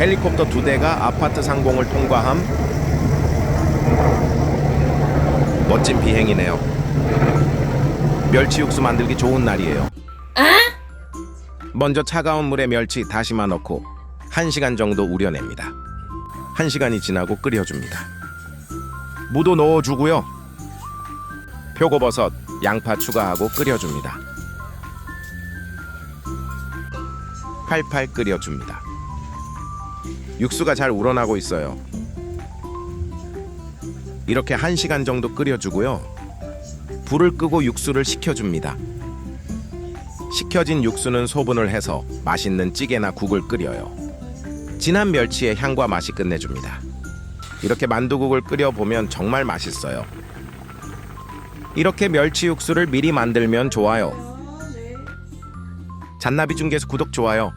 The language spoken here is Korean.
헬리콥터 두 대가 아파트 상공을 통과함. 멋진 비행이네요. 멸치 육수 만들기 좋은 날이에요. 먼저 차가운 물에 멸치 다시마 넣고 1시간 정도 우려냅니다. 1시간이 지나고 끓여줍니다. 무도 넣어주고요. 표고버섯, 양파 추가하고 끓여줍니다. 팔팔 끓여줍니다. 육수가 잘 우러나고 있어요. 이렇게 1시간 정도 끓여주고요. 불을 끄고 육수를 식혀줍니다. 식혀진 육수는 소분을 해서 맛있는 찌개나 국을 끓여요. 진한 멸치의 향과 맛이 끝내줍니다. 이렇게 만두국을 끓여보면 정말 맛있어요. 이렇게 멸치 육수를 미리 만들면 좋아요. 잔나비 중개소 구독 좋아요